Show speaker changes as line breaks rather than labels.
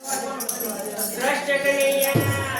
શ્રેષ્ઠ કનૈયાના